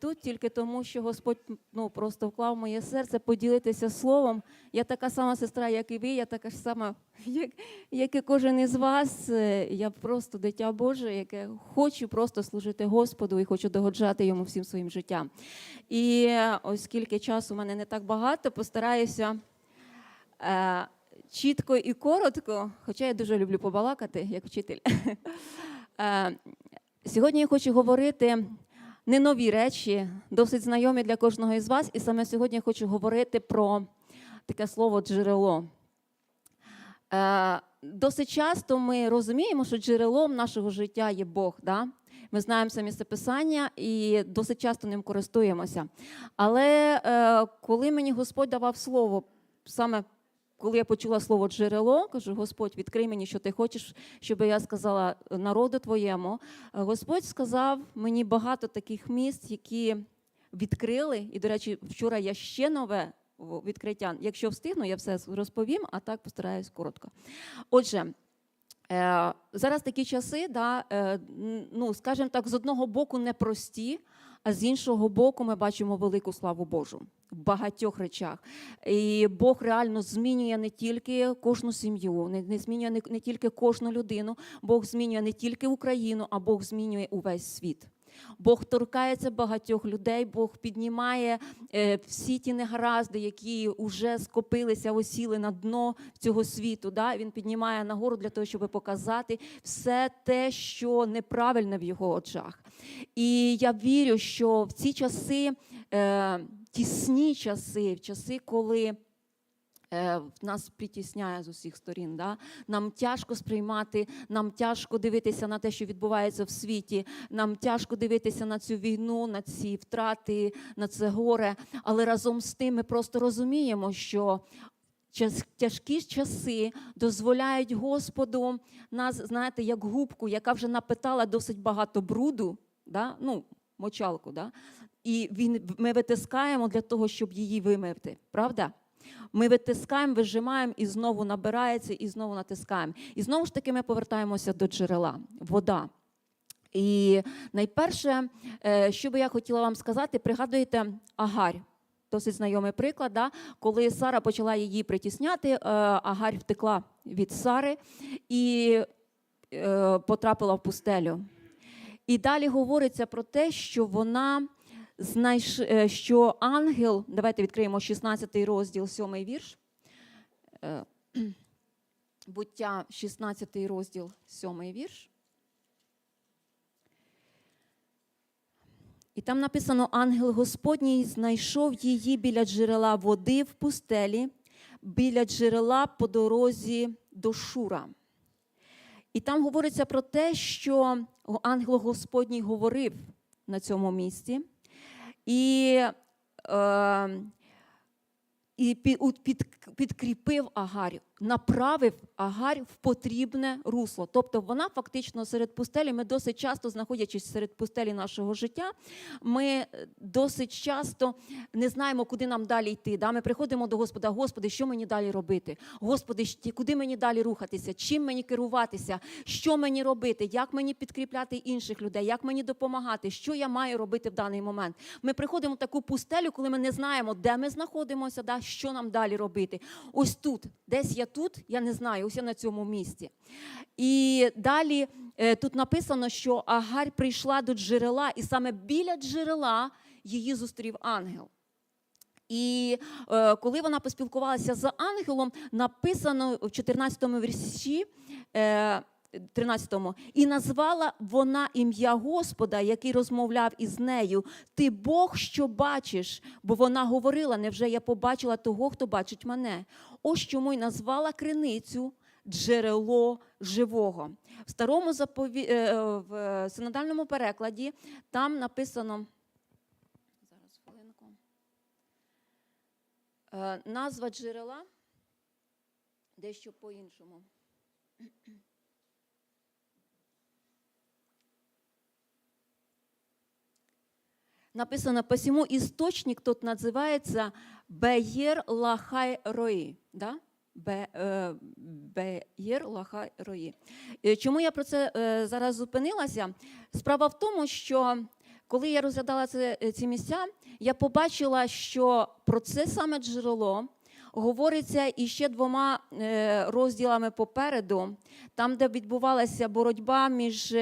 тут тільки тому, що Господь ну, просто вклав в моє серце поділитися словом. Я така сама сестра, як і ви, я така ж сама, як, як і кожен із вас. Е, Я просто дитя Боже, яке хочу просто служити Господу і хочу догоджати йому всім своїм життям. І е, оскільки часу у мене не так багато, постараюся. Е, Чітко і коротко, хоча я дуже люблю побалакати як вчитель. Е, Сьогодні я хочу говорити не нові речі, досить знайомі для кожного із вас. І саме сьогодні я хочу говорити про таке слово джерело. Е, Досить часто ми розуміємо, що джерелом нашого життя є Бог. Да? Ми знаємо це місцеписання і досить часто ним користуємося. Але е, коли мені Господь давав слово, саме коли я почула слово джерело, кажу: Господь, відкрий мені, що ти хочеш, щоб я сказала народу твоєму. Е, Господь сказав мені багато таких місць, які відкрили. І, до речі, вчора я ще нове відкриття. Якщо встигну, я все розповім, а так постараюсь коротко. Отже. Е, зараз такі часи, да, е, ну, скажімо так, з одного боку непрості, а з іншого боку, ми бачимо велику славу Божу в багатьох речах. І Бог реально змінює не тільки кожну сім'ю, не, не змінює не, не тільки кожну людину, Бог змінює не тільки Україну, а Бог змінює увесь світ. Бог торкається багатьох людей, Бог піднімає е, всі ті негаразди, які вже скопилися, осіли на дно цього світу. Да? Він піднімає нагору для того, щоб показати все те, що неправильне в його очах. І я вірю, що в ці часи, е, тісні часи, в часи, коли е, нас притісняє з усіх сторін. Да? Нам тяжко сприймати, нам тяжко дивитися на те, що відбувається в світі. Нам тяжко дивитися на цю війну, на ці втрати, на це горе. Але разом з тим ми просто розуміємо, що тяжкі часи дозволяють Господу нас, знаєте, як губку, яка вже напитала досить багато бруду, да? ну, мочалку, да? і він, ми витискаємо для того, щоб її вимити. Правда? Ми витискаємо, вижимаємо і знову набирається, і знову натискаємо. І знову ж таки ми повертаємося до джерела вода. І найперше, е, що би я хотіла вам сказати, пригадуєте Агарь. Досить знайомий приклад, да? коли Сара почала її притісняти, е, Агарь втекла від Сари і е, потрапила в пустелю. І далі говориться про те, що вона знайш... е, що ангел, давайте відкриємо 16 розділ, 7 вірш. Е, Буття 16 розділ, 7 вірш. І там написано: ангел Господній знайшов її біля джерела води в пустелі, біля джерела по дорозі до Шура. І там говориться про те, що ангел Господній говорив на цьому місці. І, е, і під, під, підкріпив Агарь, направив Агарь в потрібне русло. Тобто вона фактично серед пустелі, ми досить часто, знаходячись серед пустелі нашого життя, ми е, досить часто не знаємо, куди нам далі йти. Да? Ми приходимо до Господа, Господи, що мені далі робити? Господи, куди мені далі рухатися? Чим мені керуватися? Що мені робити? Як мені підкріпляти інших людей? Як мені допомагати? Що я маю робити в даний момент? Ми приходимо в таку пустелю, коли ми не знаємо, де ми знаходимося, да? що нам далі робити. Ось тут, десь я тут, я не знаю, ось я на цьому місці. І далі е, тут написано, що Агарь прийшла до джерела, і саме біля джерела її зустрів ангел. І е, коли вона поспілкувалася з ангелом, написано в 14 вірші. Е, 13-му. І назвала вона ім'я Господа, який розмовляв із нею. Ти Бог, що бачиш, бо вона говорила, невже я побачила того, хто бачить мене. Ось чому й назвала криницю джерело живого. В старому запові... е, в синодальному перекладі там написано. Зараз хвилинку. Е, Назва джерела дещо по-іншому. Написано, посему источник тут називається Беєр Лахай Рої. Да? Беєр Лахай Рої. Е, Чому я про це е, зараз зупинилася? Справа в тому, що коли я розглядала е, ці місця, я побачила, що про це саме джерело говориться іще двома е, розділами попереду, там, де відбувалася боротьба між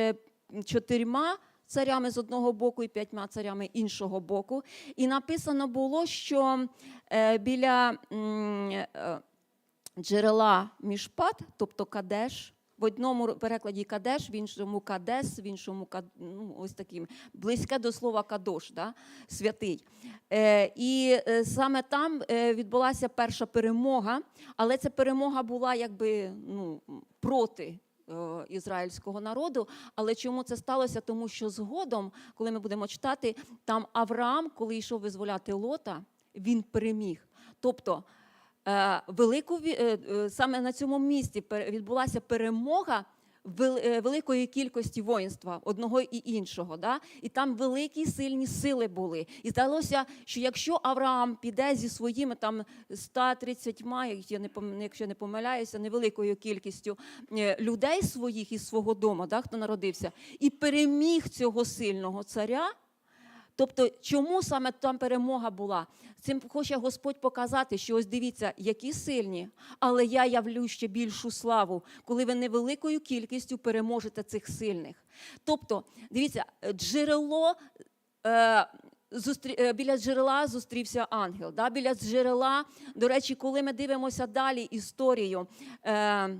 чотирма царями з одного боку і п'ятьма царями іншого боку. І написано було, що е, біля е, джерела Мішпат, тобто Кадеш. В одному перекладі Кадеш, в іншому Кадес, в іншому ну, ось таким близьке до слова Кадош, да? святий. Е, і е, саме там відбулася перша перемога, але ця перемога була якби ну, проти ізраїльського народу. Але чому це сталося? Тому що згодом, коли ми будемо читати, там Авраам, коли йшов визволяти Лота, він переміг. Тобто е, велику е, е, саме на цьому місці відбулася перемога е, великої кількості воїнства одного і іншого. Да? І там великі сильні сили були. І здалося, що якщо Авраам піде зі своїми там 130, як я не якщо не помиляюся, невеликою кількістю е, людей своїх із свого дому, да, хто народився, і переміг цього сильного царя. Тобто, чому саме там перемога була? Цим хоче Господь показати, що ось дивіться, які сильні, але я явлю ще більшу славу, коли ви невеликою кількістю переможете цих сильних. Тобто, дивіться, джерело. Е, е, Біля джерела зустрівся ангел. Да? Біля джерела, до речі, коли ми дивимося далі історію, Е,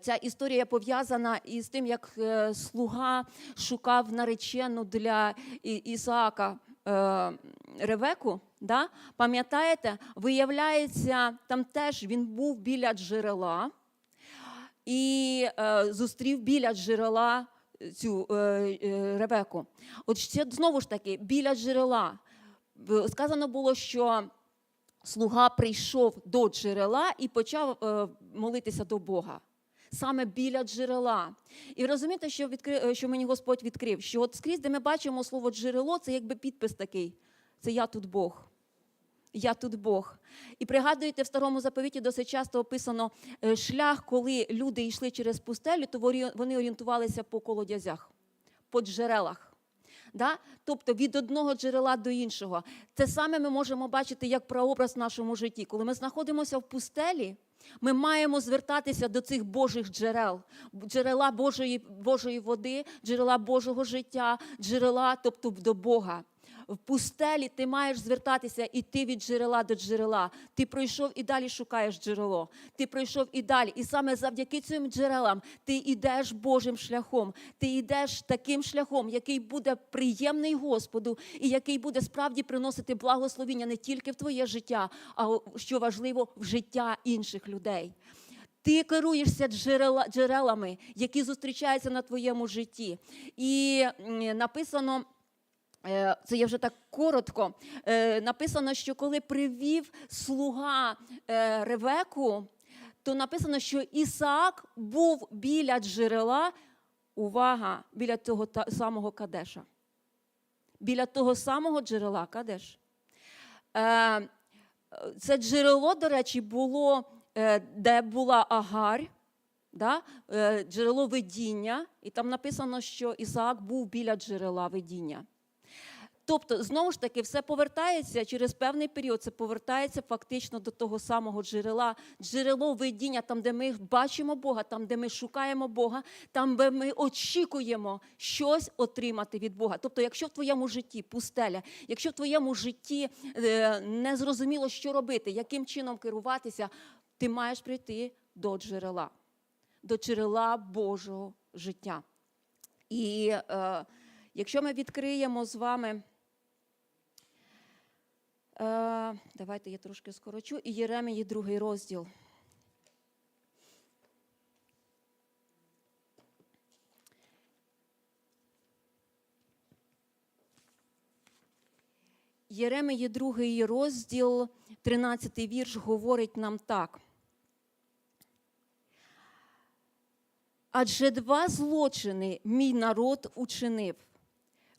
Ця історія пов'язана із тим, як е, слуга шукав наречену для Ісаака е, Ревеку. Да? Пам'ятаєте, виявляється, там теж він був біля джерела і е, зустрів біля джерела цю е, е, Ревеку. От ще знову ж таки, біля джерела. Сказано було, що слуга прийшов до джерела і почав е, молитися до Бога. Саме біля джерела. І розумієте, що, відкри... е, що мені Господь відкрив? Що от скрізь, де ми бачимо слово джерело, це якби підпис такий: це я тут Бог. Я тут Бог. І пригадуєте, в старому заповіті досить часто описано е, шлях, коли люди йшли через пустелю, то вони орієнтувалися по колодязях, по джерелах. Да? Тобто від одного джерела до іншого. Те саме ми можемо бачити як прообраз в нашому житті. Коли ми знаходимося в пустелі, ми маємо звертатися до цих Божих джерел, джерела Божої, Божої води, джерела Божого життя, джерела, тобто до Бога. В пустелі ти маєш звертатися іти від джерела до джерела. Ти пройшов і далі шукаєш джерело. Ти пройшов і далі. І саме завдяки цим джерелам ти йдеш Божим шляхом. Ти йдеш таким шляхом, який буде приємний Господу, і який буде справді приносити благословіння не тільки в твоє життя, а що важливо, в життя інших людей. Ти керуєшся джерела, джерелами, які зустрічаються на твоєму житті. І написано. Е, Це я вже так коротко. Е, Написано, що коли привів слуга е, Ревеку, то написано, що Ісаак був біля джерела, увага, біля того самого Кадеша. Біля того самого джерела Кадеш. Це джерело, до речі, було, де була Агарь, да? джерело видіння, і там написано, що Ісаак був біля джерела видіння. Тобто, знову ж таки, все повертається через певний період, це повертається фактично до того самого джерела, джерело видіння, там, де ми бачимо Бога, там, де ми шукаємо Бога, там, де ми очікуємо щось отримати від Бога. Тобто, якщо в твоєму житті пустеля, якщо в твоєму житті е, не зрозуміло, що робити, яким чином керуватися, ти маєш прийти до джерела, до джерела Божого життя. І е, якщо ми відкриємо з вами. Е, давайте я трошки скорочу. І Єремії другий розділ. Єремії другий розділ, 13 вірш, говорить нам так. Адже два злочини мій народ учинив.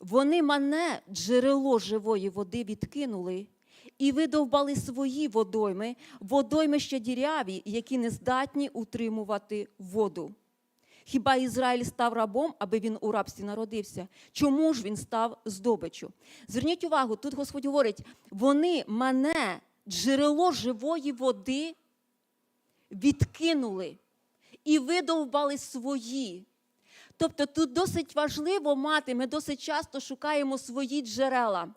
Вони мене, джерело живої води, відкинули і видовбали свої водойми, водойми ще діряві, які не здатні утримувати воду. Хіба Ізраїль став рабом, аби він у рабстві народився? Чому ж він став здобиччю? Зверніть увагу, тут Господь говорить: вони мене, джерело живої води, відкинули і видовбали свої. Тобто тут досить важливо мати, ми досить часто шукаємо свої джерела.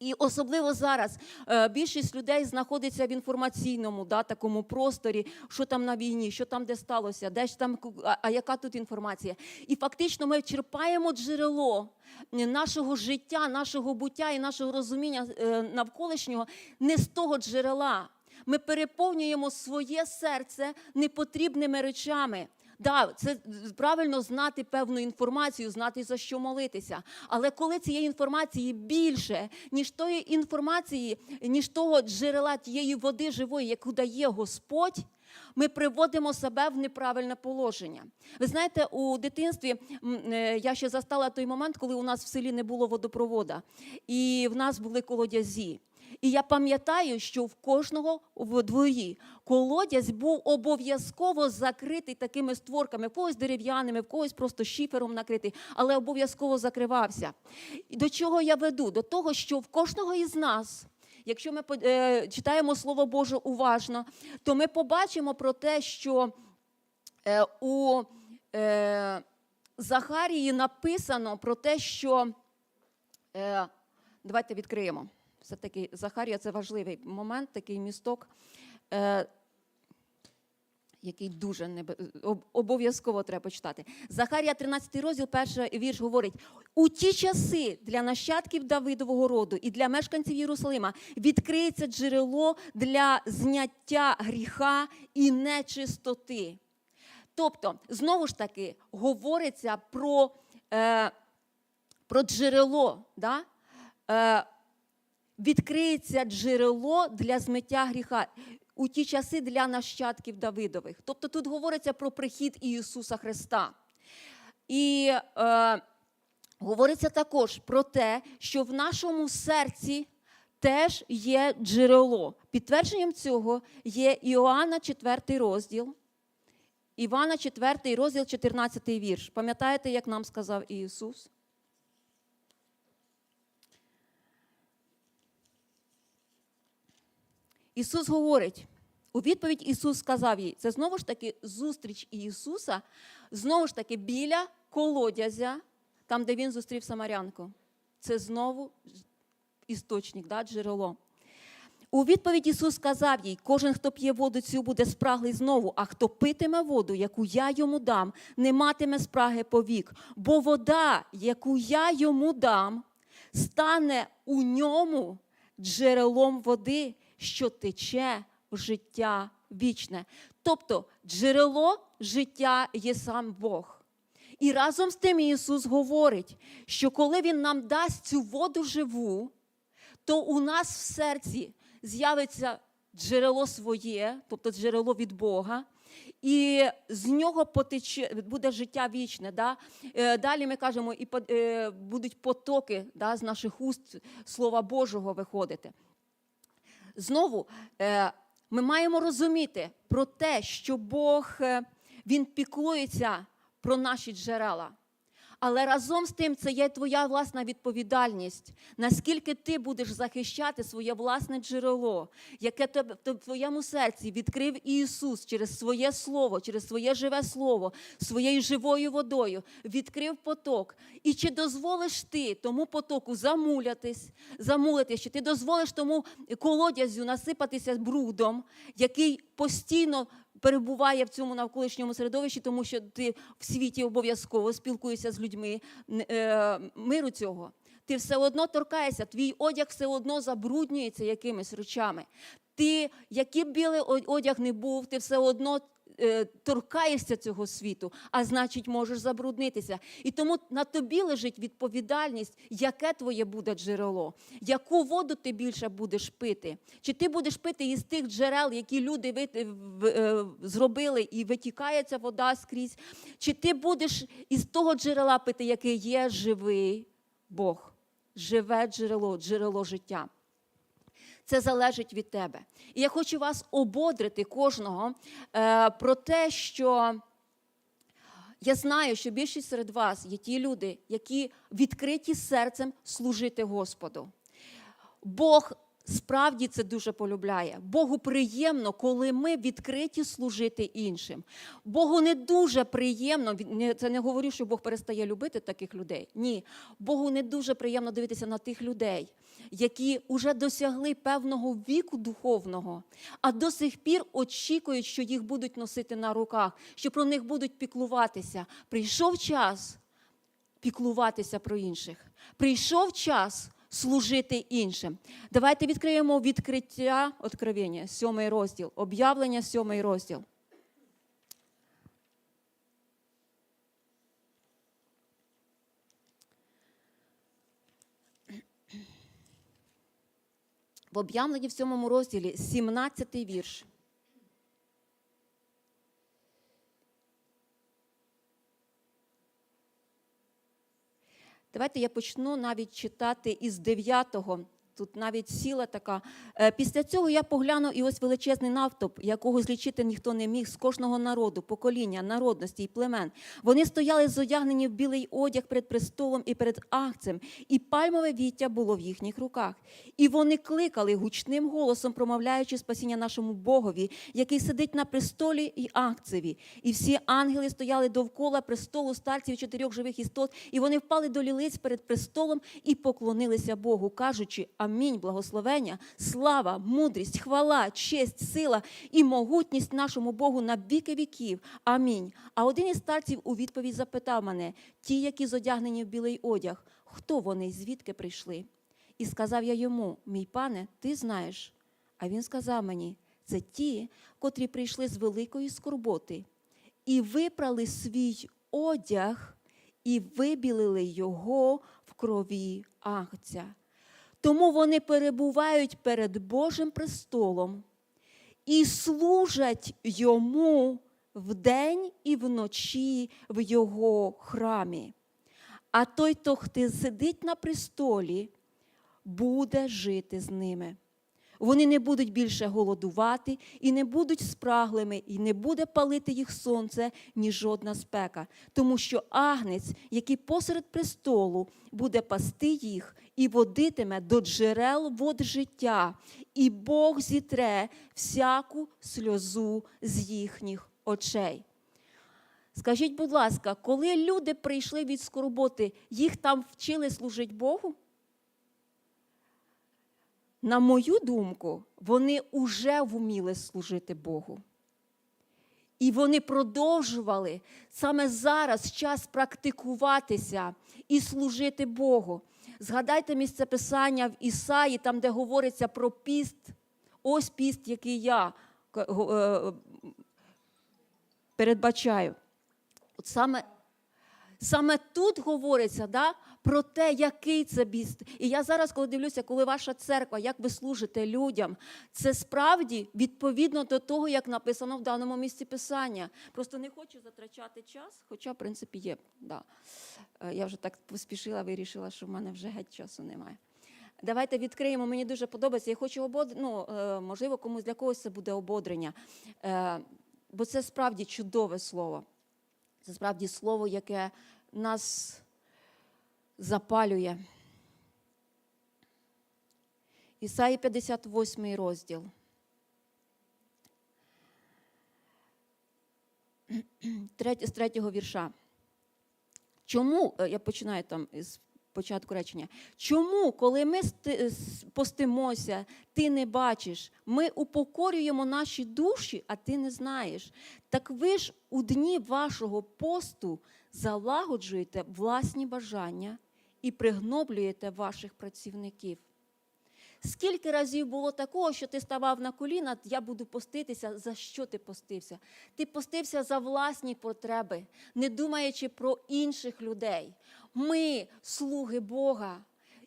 І особливо зараз е, більшість людей знаходиться в інформаційному да, такому просторі, що там на війні, що там де сталося, де ж там, а, яка тут інформація. І фактично ми черпаємо джерело нашого життя, нашого буття і нашого розуміння е, навколишнього не з того джерела. Ми переповнюємо своє серце непотрібними речами. Да, це правильно знати певну інформацію, знати за що молитися. Але коли цієї інформації більше, ніж тої інформації, ніж того джерела тієї води живої, яку дає Господь, ми приводимо себе в неправильне положення. Ви знаєте, у дитинстві е, я ще застала той момент, коли у нас в селі не було водопровода, і в нас були колодязі. І я пам'ятаю, що в кожного в дворі колодязь був обов'язково закритий такими створками, в когось дерев'яними, в когось просто шифером накритий, але обов'язково закривався. І до чого я веду? До того, що в кожного із нас. Якщо ми е, читаємо Слово Боже уважно, то ми побачимо про те, що е, у е, Захарії написано про те, що давайте відкриємо. Все-таки Захарія це важливий момент, такий місток, е, який дуже небе- обов'язково треба почитати. Захарія 13 розділ, перший вірш говорить: у ті часи для нащадків Давидового роду і для мешканців Єрусалима відкриється джерело для зняття гріха і нечистоти. Тобто, знову ж таки, говориться про, е, про джерело. Да? Е, відкриється джерело для змиття гріха у ті часи для нащадків Давидових. Тобто тут говориться про прихід Ісуса Христа. І е, говориться також про те, що в нашому серці теж є джерело. Підтвердженням цього є Іоанна 4 розділ. Івана 4 розділ, 14 вірш. Пам'ятаєте, як нам сказав Ісус? Ісус говорить, у відповідь Ісус сказав їй, це знову ж таки зустріч Ісуса, знову ж таки біля колодязя, там, де він зустрів Самарянку. Це знову істочник, да, джерело. У відповідь Ісус сказав їй: кожен, хто п'є воду цю, буде спраглий знову, а хто питиме воду, яку я йому дам, не матиме спраги повік. Бо вода, яку я йому дам, стане у ньому джерелом води, що тече життя вічне. Тобто джерело життя є сам Бог. І разом з тим Ісус говорить, що коли Він нам дасть цю воду живу, то у нас в серці з'явиться джерело своє, тобто джерело від Бога, і з нього потече, буде життя вічне. Да? Е, Далі ми кажемо, і е, будуть потоки да, з наших уст Слова Божого виходити. Знову е, ми маємо розуміти про те, що Бог е, Він піклується про наші джерела. Але разом з тим це є твоя власна відповідальність, наскільки ти будеш захищати своє власне джерело, яке в твоєму серці відкрив Ісус через своє слово, через своє живе слово, своєю живою водою, відкрив поток. І чи дозволиш ти тому потоку замулятись, замулитись, чи ти дозволиш тому колодязю насипатися брудом, який постійно перебуває в цьому навколишньому середовищі, тому що ти в світі обов'язково спілкуєшся з людьми е, миру цього. Ти все одно торкаєшся, твій одяг все одно забруднюється якимись речами. Ти, який білий одяг не був, ти все одно торкаєшся цього світу, а значить, можеш забруднитися. І тому на тобі лежить відповідальність, яке твоє буде джерело, яку воду ти більше будеш пити. Чи ти будеш пити із тих джерел, які люди е, зробили, і витікає ця вода скрізь, чи ти будеш із того джерела пити, яке є живий Бог, живе джерело, джерело життя. Це залежить від тебе. І я хочу вас ободрити кожного е, про те, що Я знаю, що більшість серед вас є ті люди, які відкриті серцем служити Господу. Бог справді це дуже полюбляє. Богу приємно, коли ми відкриті служити іншим. Богу не дуже приємно, це не говорю, що Бог перестає любити таких людей. Ні, Богу не дуже приємно дивитися на тих людей, які вже досягли певного віку духовного, а до сих пір очікують, що їх будуть носити на руках, що про них будуть піклуватися. Прийшов час піклуватися про інших. Прийшов час служити іншим. Давайте відкриємо відкриття Откровення, сьомий розділ, об'явлення, сьомий розділ. В об'явленні в сьомому розділі 17 вірш. Давайте я почну навіть читати із 9-го. Тут навіть сіла така. Е, Після цього я поглянув і ось величезний навтоп, якого злічити ніхто не міг з кожного народу, покоління, народності і племен. Вони стояли зодягнені в білий одяг перед престолом і перед акцем, і пальмове віття було в їхніх руках. І вони кликали гучним голосом, промовляючи спасіння нашому Богові, який сидить на престолі і акцеві. І всі ангели стояли довкола престолу старців чотирьох живих істот, і вони впали до лілиць перед престолом і поклонилися Богу, кажучи: Амінь, благословення, слава, мудрість, хвала, честь, сила і могутність нашому Богу на віки віків. Амінь. А один із старців у відповідь запитав мене: ті, які зодягнені в білий одяг, хто вони звідки прийшли? І сказав я йому: Мій пане, ти знаєш. А він сказав мені: це ті, котрі прийшли з великої скорботи, і випрали свій одяг, і вибілили його в крові агця. Тому вони перебувають перед Божим престолом і служать йому вдень і вночі в його храмі. А той, хто сидить на престолі, буде жити з ними. Вони не будуть більше голодувати і не будуть спраглими, і не буде палити їх сонце, ні жодна спека, тому що агнець, який посеред престолу, буде пасти їх і водитиме до джерел вод життя, і Бог зітре всяку сльозу з їхніх очей. Скажіть, будь ласка, коли люди прийшли від скорботи, їх там вчили служити Богу? На мою думку, вони вже вміли служити Богу. І вони продовжували саме зараз час практикуватися і служити Богу. Згадайте місце писання в Ісаї, там, де говориться про піст. Ось піст, який я к- е, передбачаю. От саме, саме тут говориться да, про те, який це біст. І я зараз, коли дивлюся, коли ваша церква, як ви служите людям, це справді відповідно до того, як написано в даному місці писання. Просто не хочу затрачати час, хоча, в принципі, є. Да. Е, Я вже так поспішила, вирішила, що в мене вже геть часу немає. Давайте відкриємо. Мені дуже подобається. Я хочу обод... ну, е, можливо, комусь для когось це буде ободрення. Е, Бо це справді чудове слово. Це справді слово, яке нас запалює. Ісаї 58 розділ. З третього вірша. Чому, е, я починаю там з початку речення. Чому, коли ми сти- постимося, ти не бачиш, ми упокорюємо наші душі, а ти не знаєш. Так ви ж у дні вашого посту залагоджуєте власні бажання і пригноблюєте ваших працівників. Скільки разів було такого, що ти ставав на коліна, я буду поститися. За що ти постився? Ти постився за власні потреби, не думаючи про інших людей. Ми слуги Бога,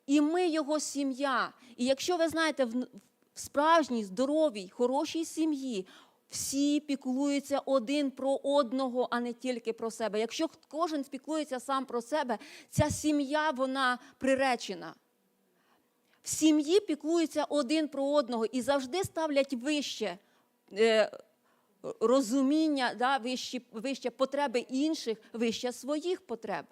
і ми Його сім'я. І якщо ви знаєте, в справжній, здоровій, хорошій сім'ї всі піклуються один про одного, а не тільки про себе. Якщо кожен піклується сам про себе, ця сім'я вона приречена. В сім'ї піклуються один про одного і завжди ставлять вище е, розуміння, да, вищі, вище потреби інших, вище своїх потреб.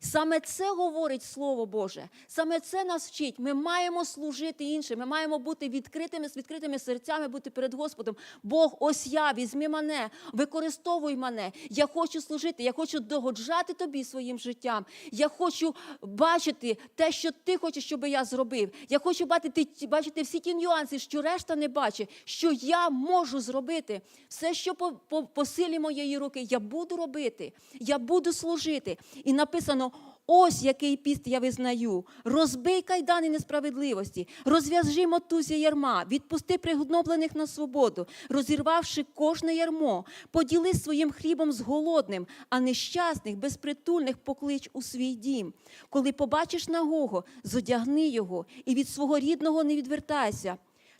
Саме це говорить Слово Боже. Саме це нас вчить. Ми маємо служити іншим. Ми маємо бути відкритими з відкритими серцями, бути перед Господом. Бог, ось я, візьми мене, використовуй мене. Я хочу служити, я хочу догоджати тобі своїм життям. Я хочу бачити те, що ти хочеш, щоб я зробив. Я хочу бачити, бачити всі ті нюанси, що решта не бачить, що я можу зробити. Все, що по, по, по силі моєї руки, я буду робити, я буду служити. І написано. Ось який піст я визнаю. Розбий кайдани несправедливості, розв'яжи мотузі ярма, відпусти пригноблених на свободу, розірвавши кожне ярмо, поділи своїм хлібом з голодним, а нещасних, безпритульних поклич у свій дім. Коли побачиш нагого, зодягни його і від свого рідного не відвертайся.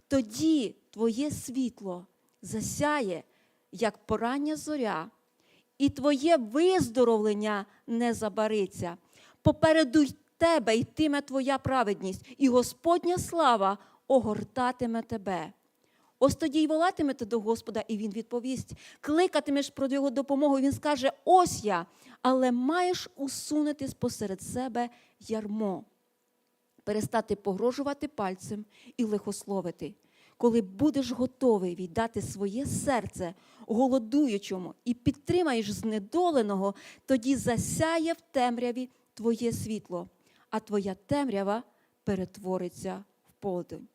Тоді твоє світло засяє, як порання зоря, і твоє виздоровлення не забариться. Попереду й тебе йтиме твоя праведність, і Господня слава огортатиме тебе. Ось тоді й волатимете до Господа, і Він відповість. Кликатимеш про його допомогу, і він скаже: Ось я, але маєш усунути спосеред себе ярмо, перестати погрожувати пальцем і лихословити. Коли будеш готовий віддати своє серце голодуючому і підтримаєш знедоленого, тоді засяє в темряві твоє світло, а твоя темрява перетвориться в полдень.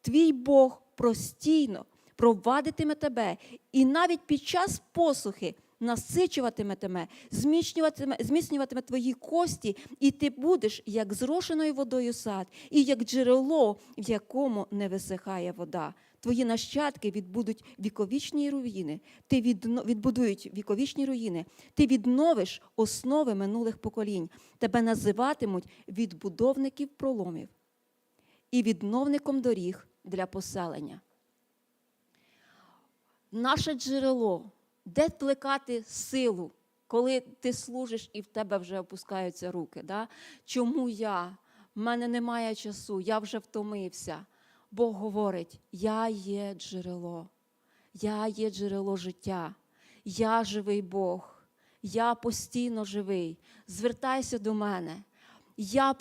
Твій Бог простійно провадитиме тебе, і навіть під час посухи насичуватиме тебе, зміцнюватиме, зміцнюватиме твої кості, і ти будеш як зрошеною водою сад, і як джерело, в якому не висихає вода. Твої нащадки відбудуть віковічні руїни. Ти відбудують віковічні руїни. Ти відновиш основи минулих поколінь. Тебе називатимуть відбудовників проломів і відновником доріг для поселення. Наше джерело, де плекати силу, коли ти служиш і в тебе вже опускаються руки. Да? Чому я? В мене немає часу, я вже втомився. Бог говорить: я є джерело, я є джерело життя, я живий Бог, я постійно живий. Звертайся до мене. Я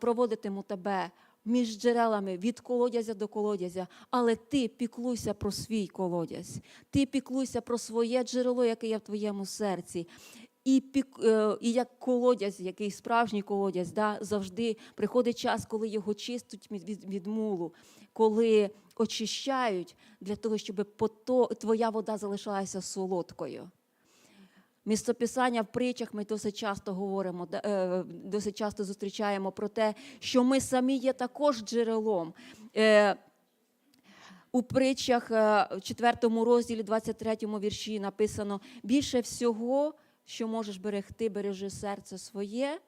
проводитиму тебе між джерелами від колодязя до колодязя, але ти піклуйся про свій колодязь, ти піклуйся про своє джерело, яке є в твоєму серці. І, е, і як колодязь, який справжній колодязь, да, завжди приходить час, коли його чистять від, від, мулу, коли очищають для того, щоб пото, твоя вода залишалася солодкою. Містописання в притчах ми досить часто говоримо, е, досить часто зустрічаємо про те, що ми самі є також джерелом. Е, У притчах в 4 розділі, 23 вірші написано: більше всього, що можеш берегти, бережи серце своє,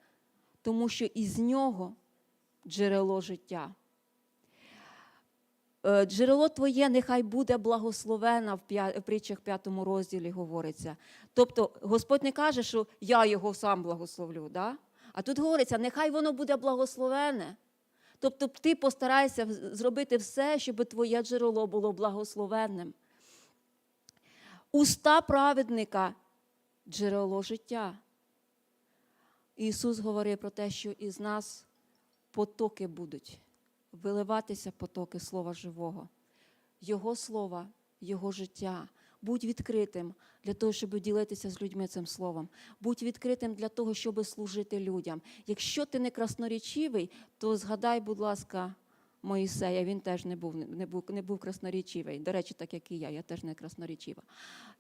тому що із нього джерело життя. Е, Джерело твоє нехай буде благословена в притчах 5 розділі говориться. Тобто Господь не каже, що я його сам благословлю. Да? А тут говориться, нехай воно буде благословене. Тобто ти постарайся зробити все, щоб твоє джерело було благословенним. Уста праведника джерело життя. Ісус говорив про те, що із нас потоки будуть виливатися потоки Слова Живого, Його слова, Його життя. Будь відкритим для того, щоб ділитися з людьми цим словом. Будь відкритим для того, щоб служити людям. Якщо ти не красноречивий, то згадай, будь ласка, Моїсея, він теж не був, не був, не був красноречивий. До речі, так як і я, я теж не красноречива.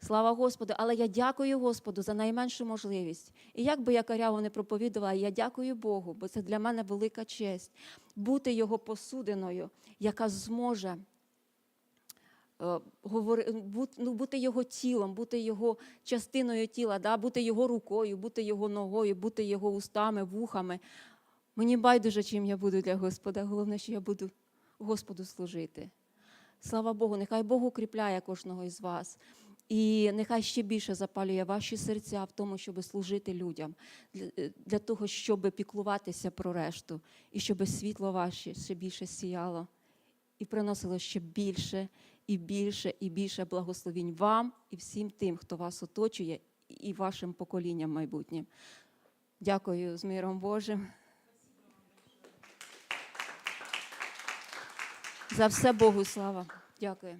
Слава Господу, але я дякую Господу за найменшу можливість. І як би я каряво не проповідувала, я дякую Богу, бо це для мене велика честь бути його посудиною, яка зможе е, ну, бути його тілом, бути його частиною тіла, да? бути його рукою, бути його ногою, бути його устами, вухами. Мені байдуже, чим я буду для Господа. Головне, що я буду Господу служити. Слава Богу, нехай Бог укріпляє кожного із вас. І нехай ще більше запалює ваші серця в тому, щоб служити людям, для, е, того, щоб піклуватися про решту, і щоб світло ваше ще більше сіяло і приносило ще більше і більше і більше благословінь вам і всім тим, хто вас оточує, і вашим поколінням майбутнім. Дякую з миром Божим. За все Богу слава. Дякую.